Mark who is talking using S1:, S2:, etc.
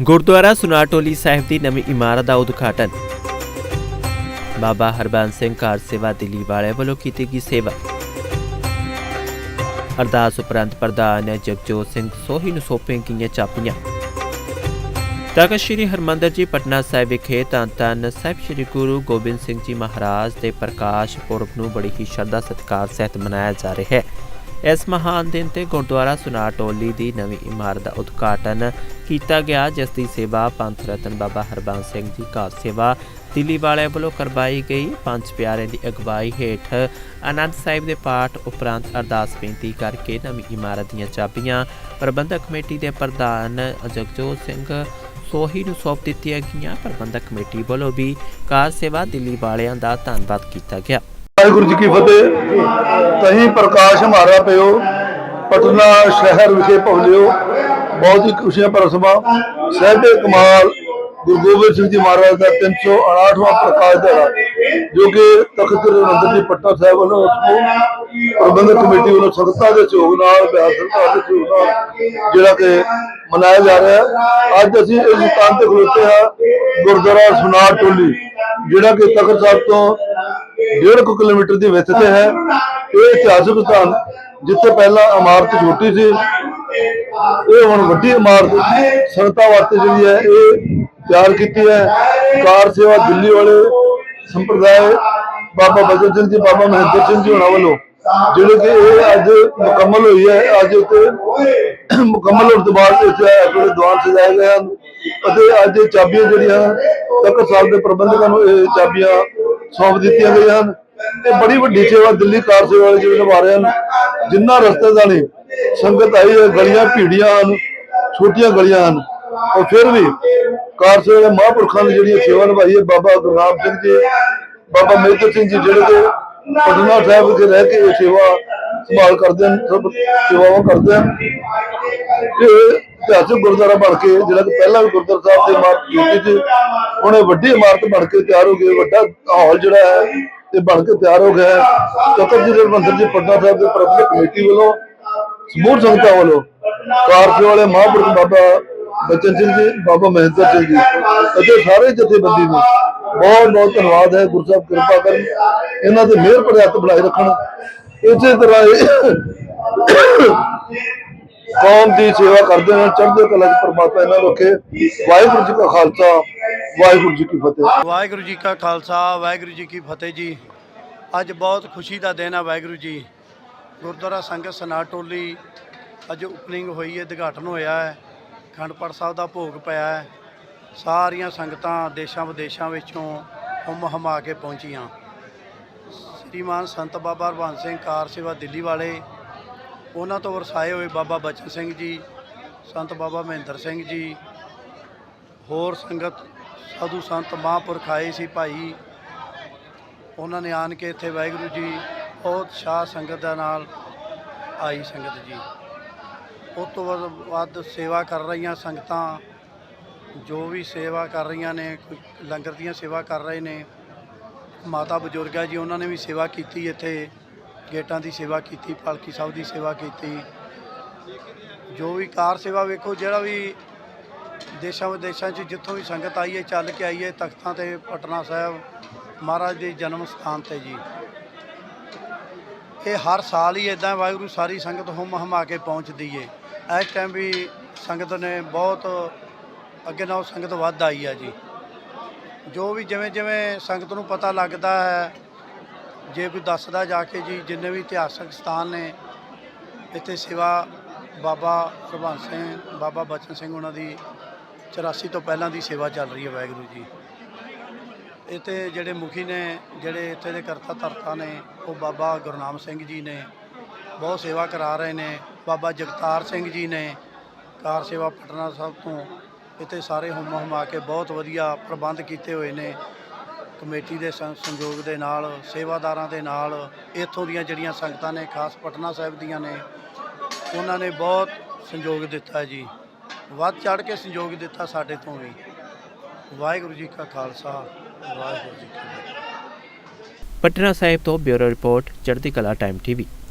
S1: ਗੁਰਦੁਆਰਾ ਸੁਨਾਟੋਲੀ ਸਾਹਿਬ ਦੀ ਨਵੀਂ ਇਮਾਰਤ ਦਾ ਉਦਘਾਟਨ। ਬਾਬਾ ਹਰਬੰਸ ਸਿੰਘ ਕਾਰ ਸੇਵਾ ਦਿੱਲੀ ਵਾਲੇ ਵੱਲੋਂ ਕੀਤੀ ਗਈ ਸੇਵਾ। ਅਰਦਾਸ ਉਪਰੰਤ ਪ੍ਰਧਾਨ ਜਗਜੋਤ ਸਿੰਘ ਸੋਹੀ ਨੂੰ ਸੌਂਪੀਆਂ ਗਈਆਂ ਚਾਪੀਆਂ। ਤਖਤ ਸ੍ਰੀ ਹਰਮੰਦਰ ਜੀ ਪਟਨਾ ਸਾਹਿਬ ਵਿਖੇ ਧੰਨ ਧੰਨ ਸਾਹਿਬ ਸ੍ਰੀ ਗੁਰੂ ਗੋਬਿੰਦ ਸਿੰਘ ਜੀ ਮਹਾਰਾਜ ਦੇ ਪ੍ਰਕਾਸ਼ ਪੁਰਬ ਨੂੰ ਬੜੀ ਹੀ ਸ਼ਰਧਾ ਸਤਿਕਾਰ ਸਹਿਤ ਮਨਾਇਆ ਜਾ ਰਿਹਾ ਹੈ। ਇਸ ਮਹਾਨ ਦਿਨ ਤੇ ਗੁਰਦੁਆਰਾ ਸੁਨਾਟੋਲੀ ਦੀ ਨਵੀਂ ਇਮਾਰਤ ਦਾ ਉਦਘਾਟਨ ਕੀਤਾ ਗਿਆ, ਜਿਸ ਦੀ ਸੇਵਾ ਪੰਥ ਰਤਨ ਬਾਬਾ ਹਰਬੰਸ ਸਿੰਘ ਜੀ ਕਾਰ ਸੇਵਾ ਦਿੱਲੀ ਵਾਲਿਆਂ ਵੱਲੋਂ ਕਰਵਾਈ ਗਈ। ਪੰਜ ਪਿਆਰਿਆਂ ਦੀ ਅਗਵਾਈ ਹੇਠ ਆਨੰਦ ਸਾਹਿਬ ਦੇ ਪਾਠ ਉਪਰੰਤ ਅਰਦਾਸ ਬੇਨਤੀ ਕਰਕੇ ਨਵੀਂ ਇਮਾਰਤ ਦੀਆਂ ਚਾਬੀਆਂ ਪ੍ਰਬੰਧਕ ਕਮੇਟੀ ਦੇ ਪ੍ਰਧਾਨ ਜਗਜੋਤ ਸਿੰਘ ਸੋਹੀ ਨੂੰ ਸੌਂਪ ਦਿੱਤੀਆਂ ਗਈਆਂ। ਪ੍ਰਬੰਧਕ ਕਮੇਟੀ ਵੱਲੋਂ ਵੀ ਕਾਰ ਸੇਵਾ ਦਿੱਲੀ ਵਾਲਿਆਂ ਦਾ ਧੰਨਵਾਦ ਕੀਤਾ ਗਿਆ।
S2: ਵਾਹਿਗੁਰੂ ਜੀ ਕੀ ਫਤਿਹ। ਤਹੀਂ ਪ੍ਰਕਾਸ਼ ਹਮਾਰਾ ਪਿਓ, ਪਟਨਾ ਸ਼ਹਿਰ ਵਿਖੇ ਪਹੁੰਚਿਓ। ਬਹੁਤ ਹੀ ਖੁਸ਼ੀਆਂ ਭਰਾ ਸਮਾਂ। ਸਹਿਬੇ ਕਮਾਲ ਗੁਰੂ ਗੋਬਿੰਦ ਸਿੰਘ ਜੀ ਮਹਾਰਾਜ ਦਾ 368ਵਾਂ ਪ੍ਰਕਾਸ਼ ਦਿਹਾੜਾ, ਜੋ ਕਿ ਤਖਤ ਸ੍ਰੀ ਜੀ ਪਟਨਾ ਸਾਹਿਬ ਵੱਲੋਂ ਪ੍ਰਬੰਧਕ ਕਮੇਟੀ ਵੱਲੋਂ ਸੰਗਤਾਂ ਦੇ ਸਹਿਯੋਗ ਨਾਲ ਬਿਆਸ ਸੰਗਤਾਂ ਦੇ ਸਹਿਯੋਗ ਨਾਲ ਜਿਹੜਾ ਕਿ ਮਨਾਇਆ ਜਾ ਰਿਹਾ ਹੈ। ਅੱਜ ਅਸੀਂ ਇਸ ਸਥਾਨ ਤੇ ਖਲੋਤੇ ਹਾਂ, ਗੁਰਦੁਆਰਾ ਸੁਨਾਰ ਟੋਲੀ, ਜਿਹੜਾ ਕਿ ਤਖਤ ਸਾਹਿਬ ਤੋਂ ਡੇਢ ਕੁ ਕਿਲੋਮੀਟਰ ਦੀ ਵਿੱਥ ਤੇ ਹੈ। ਇਹ ਇਤਿਹਾਸਕ ਸਥਾਨ, ਜਿੱਥੇ ਪਹਿਲਾਂ ਇਮਾਰਤ ਛੋਟੀ ਸੀ, ਇਹ ਹੁਣ ਵੱਡੀ ਇਮਾਰਤ ਸੰਗਤਾਂ ਵਾਸਤੇ ਜਿਹੜੀ ਹੈ, ਇਹ ਤਿਆਰ ਕੀਤੀ ਹੈ। ਕਾਰ ਸੇਵਾ ਦਿੱਲੀ ਵਾਲੇ ਸੰਪਰਦਾਇ ਬਾਬਾ ਬਜਨ ਸਿੰਘ ਜੀ, ਬਾਬਾ ਮਹਿੰਦਰ ਸਿੰਘ ਜੀ ਹੋਣਾ ਵੱਲੋਂ, ਜਿਹੜੇ ਕਿ ਇਹ ਅੱਜ ਮੁਕੰਮਲ ਹੋਈ ਹੈ। ਅੱਜ ਉੱਤੇ ਮੁਕੰਮਲ ਹੋਣ ਤੋਂ ਬਾਅਦ ਇੱਥੇ ਆਪਣੇ ਦੁਆਰ ਸਜਾਏ ਗਏ ਹਨ ਅਤੇ ਅੱਜ ਇਹ ਚਾਬੀਆਂ ਜਿਹੜੀਆਂ ਤਖਤ ਸਾਹਿਬ ਦੇ ਪ੍ਰਬੰਧਕਾਂ ਨੂੰ ਇਹ ਚਾਬੀਆਂ ਸੌਂਪ ਦਿੱਤੀਆਂ ਗਈਆਂ ਹਨ। ਇਹ ਬੜੀ ਵੱਡੀ ਸੇਵਾ ਦਿੱਲੀ ਕਾਰ ਸੇਵਾ ਵਾਲੇ ਜਿਹੜੇ ਨਿਭਾ ਰਹੇ ਹਨ, ਜਿੰਨਾ ਰਸਤੇ ਦਾ ਨਹੀਂ, ਸੰਗਤ ਆਈ ਹੈ, ਗਲੀਆਂ ਭੀੜੀਆਂ ਹਨ, ਛੋਟੀਆਂ ਗਲੀਆਂ ਹਨ। ਉਹ ਫਿਰ ਵੀ ਕਾਰ ਸੇਵਾ ਦੇ ਮਹਾਂਪੁਰਖਾਂ ਨੇ ਜਿਹੜੀਆਂ ਸੇਵਾ ਨਿਭਾਈ ਹੈ, ਬਾਬਾ ਗੁਰਨਾਮ ਸਿੰਘ ਜੀ, ਬਾਬਾ ਮਹਿੰਦਰ ਸਿੰਘ ਜੀ ਜਿਹੜੇ ਕਿ ਪਟਨਾ ਸਾਹਿਬ ਵਿਖੇ ਰਹਿ ਕੇ ਇਹ ਸੇਵਾ ਸੰਭਾਲ ਕਰਦੇ ਹਨ, ਸਭ ਸੇਵਾਵਾਂ ਕਰਦੇ ਹਨ। ਇਹ ਇਤਿਹਾਸਕ ਗੁਰਦੁਆਰਾ ਬਣ ਕੇ ਜਿਹੜਾ ਕਿ ਪਹਿਲਾਂ ਵੀ ਗੁਰਦੁਆਰਾ ਸਾਹਿਬ ਦੀ ਇਮਾਰਤ ਕੀਤੀ ਸੀ, ਹੁਣ ਇਹ ਵੱਡੀ ਇਮਾਰਤ ਬਣ ਕੇ ਤਿਆਰ ਹੋ ਗਈ ਵੱਡਾ ਹਾਲ ਜਿਹੜਾ ਹੈ ਤੇ ਬਣ ਕੇ ਤਿਆਰ ਹੋ ਗਿਆ ਹੈ। ਜੀ ਮੰਦਰ ਜੀ, ਪਟਨਾ ਸਾਹਿਬ ਦੇ ਪ੍ਰਬੰਧਕ ਕਮੇਟੀ ਵੱਲੋਂ ਸਮੂਹ ਸੰਗਤਾਂ ਵੱਲੋਂ ਕਾਰਜ ਵਾਲੇ ਮਹਾਂਪੁਰਖ ਬਾਬਾ ਬਚਨ ਸਿੰਘ ਜੀ, ਬਾਬਾ ਮਹਿੰਦਰ ਸਿੰਘ ਜੀ ਅਤੇ ਸਾਰੇ ਜਥੇਬੰਦੀ ਨੂੰ ਬਹੁਤ ਬਹੁਤ ਧੰਨਵਾਦ ਹੈ, ਗੁਰੂ ਕਿਰਪਾ ਕਰਨ ਇਹਨਾਂ ਦੇ ਮਿਹਰ ਭਰੇ ਹੱਥ ਰੱਖਣ। ਇਸੇ ਤਰ੍ਹਾਂ ਕੌਮ ਦੀ ਸੇਵਾ ਕਰਦੇ ਨੇ, ਚੜ੍ਹਦੇ ਕਲਾ ਚ ਪਰਮਾਤਮਾ ਇਹਨਾਂ ਰੱਖੇ। ਵਾਹਿਗੁਰੂ ਜੀ ਕਾ ਖਾਲਸਾ, ਵਾਹਿਗੁਰੂ ਜੀ ਕੀ ਫਤਿਹ।
S3: ਵਾਹਿਗੁਰੂ ਜੀ ਕਾ ਖਾਲਸਾ, ਵਾਹਿਗੁਰੂ ਜੀ ਕੀ ਫਤਿਹ ਜੀ। ਅੱਜ ਬਹੁਤ ਖੁਸ਼ੀ ਦਾ ਦਿਨ ਹੈ ਵਾਹਿਗੁਰੂ ਜੀ। ਗੁਰਦੁਆਰਾ ਸੰਗਤ ਸਨਾ ਟੋਲੀ ਅੱਜ ਓਪਨਿੰਗ ਹੋਈ ਹੈ ਉਦਘਾਟਨ ਹੋਇਆ ਹੈ। ਅਖੰਡ ਪਾਠ ਸਾਹਿਬ ਦਾ ਭੋਗ ਪਿਆ ਹੈ। ਸਾਰੀਆਂ ਸੰਗਤਾਂ ਦੇਸ਼ਾਂ ਵਿਦੇਸ਼ਾਂ ਵਿੱਚੋਂ ਹੁਮ ਹਮਾ ਕੇ ਪਹੁੰਚੀਆਂ। ਸ੍ਰੀਮਾਨ ਸੰਤ ਬਾਬਾ ਹਰਬੰਸ ਸਿੰਘ ਕਾਰ ਸੇਵਾ ਦਿੱਲੀ ਵਾਲੇ, ਉਹਨਾਂ ਤੋਂ ਵਰਸਾਏ ਹੋਏ ਬਾਬਾ ਬਚਨ ਸਿੰਘ ਜੀ, ਸੰਤ ਬਾਬਾ ਮਹਿੰਦਰ ਸਿੰਘ ਜੀ, ਹੋਰ ਸੰਗਤ, ਸਾਧੂ ਸੰਤ, ਮਹਾਂਪੁਰਖ ਆਏ ਸੀ ਭਾਈ। ਉਹਨਾਂ ਨੇ ਆਣ ਕੇ ਇੱਥੇ ਵਾਹਿਗੁਰੂ ਜੀ, ਬਹੁਤ ਸ਼ਾਹ ਸੰਗਤ ਦਾ ਨਾਲ ਆਈ ਸੰਗਤ ਜੀ। ਉਹ ਤੋਂ ਵੱਧ ਵੱਧ ਸੇਵਾ ਕਰ ਰਹੀਆਂ ਸੰਗਤਾਂ, ਜੋ ਵੀ ਸੇਵਾ ਕਰ ਰਹੀਆਂ ਨੇ, ਕੋਈ ਲੰਗਰ ਦੀਆਂ ਸੇਵਾ ਕਰ ਰਹੇ ਨੇ, ਮਾਤਾ ਬਜ਼ੁਰਗਾ ਜੀ, ਉਹਨਾਂ ਨੇ ਵੀ ਸੇਵਾ ਕੀਤੀ ਇੱਥੇ, ਗੇਟਾਂ ਦੀ ਸੇਵਾ ਕੀਤੀ, ਪਾਲਕੀ ਸਾਹਿਬ ਦੀ ਸੇਵਾ ਕੀਤੀ। ਜੋ ਵੀ ਕਾਰ ਸੇਵਾ ਵੇਖੋ, ਜਿਹੜਾ ਵੀ ਦੇਸ਼ਾਂ ਵਿਦੇਸ਼ਾਂ 'ਚ ਜਿੱਥੋਂ ਵੀ ਸੰਗਤ ਆਈ ਹੈ, ਚੱਲ ਕੇ ਆਈ ਹੈ, ਤਖਤਾਂ ਤੇ, ਪਟਨਾ ਸਾਹਿਬ, ਮਹਾਰਾਜ ਦੇ ਜਨਮ ਸਥਾਨ ਤੇ ਜੀ। ਇਹ ਹਰ ਸਾਲ ਹੀ ਇਦਾਂ ਵਾਹਿਗੁਰੂ ਸਾਰੀ ਸੰਗਤ ਹੁੰਮ ਹਮਾ ਕੇ ਪਹੁੰਚਦੀ ਏ। ਇਸ ਟਾਈਮ ਵੀ ਸੰਗਤ ਨੇ ਬਹੁਤ ਅੱਗੇ ਨਾਲੋਂ ਸੰਗਤ ਵੱਧ ਆਈ ਆ ਜੀ। ਜੋ ਵੀ ਜਿਵੇਂ ਜਿਵੇਂ ਸੰਗਤ ਨੂੰ ਪਤਾ ਲੱਗਦਾ ਹੈ, ਜੇ ਕੋਈ ਦੱਸਦਾ ਜਾ ਕੇ ਜੀ, ਜਿੰਨੇ ਵੀ ਇਤਿਹਾਸਕ ਸਥਾਨ ਨੇ, ਇੱਥੇ ਸੇਵਾ ਬਾਬਾ ਹਰਬੰਸ ਸਿੰਘ, ਬਾਬਾ ਬਚਨ ਸਿੰਘ ਉਹਨਾਂ ਦੀ 84 ਤੋਂ ਪਹਿਲਾਂ ਦੀ ਸੇਵਾ ਚੱਲ ਰਹੀ ਹੈ ਵਾਹਿਗੁਰੂ ਜੀ। ਇੱਥੇ ਜਿਹੜੇ ਮੁਖੀ ਨੇ, ਜਿਹੜੇ ਇੱਥੇ ਦੇ ਕਰਤਾ ਧਰਤਾ ਨੇ, ਉਹ ਬਾਬਾ ਗੁਰਨਾਮ ਸਿੰਘ ਜੀ ਨੇ ਬਹੁਤ ਸੇਵਾ ਕਰਾ ਰਹੇ ਨੇ। ਬਾਬਾ ਜਗਤਾਰ ਸਿੰਘ ਜੀ ਨੇ ਕਾਰ ਸੇਵਾ ਪਟਨਾ ਸਾਹਿਬ ਤੋਂ ਇੱਥੇ ਸਾਰੇ ਹੁਮ ਹੁਮਾ ਕੇ ਬਹੁਤ ਵਧੀਆ ਪ੍ਰਬੰਧ ਕੀਤੇ ਹੋਏ ਨੇ। ਕਮੇਟੀ ਦੇ ਸੰਯੋਗ ਦੇ ਨਾਲ, ਸੇਵਾਦਾਰਾਂ ਦੇ ਨਾਲ, ਇੱਥੋਂ ਦੀਆਂ ਜਿਹੜੀਆਂ ਸੰਗਤਾਂ ਨੇ, ਖਾਸ ਪਟਨਾ ਸਾਹਿਬ ਦੀਆਂ ਨੇ, ਉਹਨਾਂ ਨੇ ਬਹੁਤ ਸੰਯੋਗ ਦਿੱਤਾ ਜੀ। ਵੱਧ ਚੜ ਕੇ ਸੰਯੋਗ ਦਿੱਤਾ ਸਾਡੇ ਤੋਂ ਵੀ। ਵਾਹਿਗੁਰੂ ਜੀ ਕਾ ਖਾਲਸਾ, ਵਾਹਿਗੁਰੂ ਜੀ ਕੀ ਫਤਿਹ।
S1: ਪਟਨਾ ਸਾਹਿਬ ਤੋਂ ਬਿਊਰੋ ਰਿਪੋਰਟ, ਚੜ੍ਹਦੀ ਕਲਾ ਟਾਈਮ ਟੀਵੀ।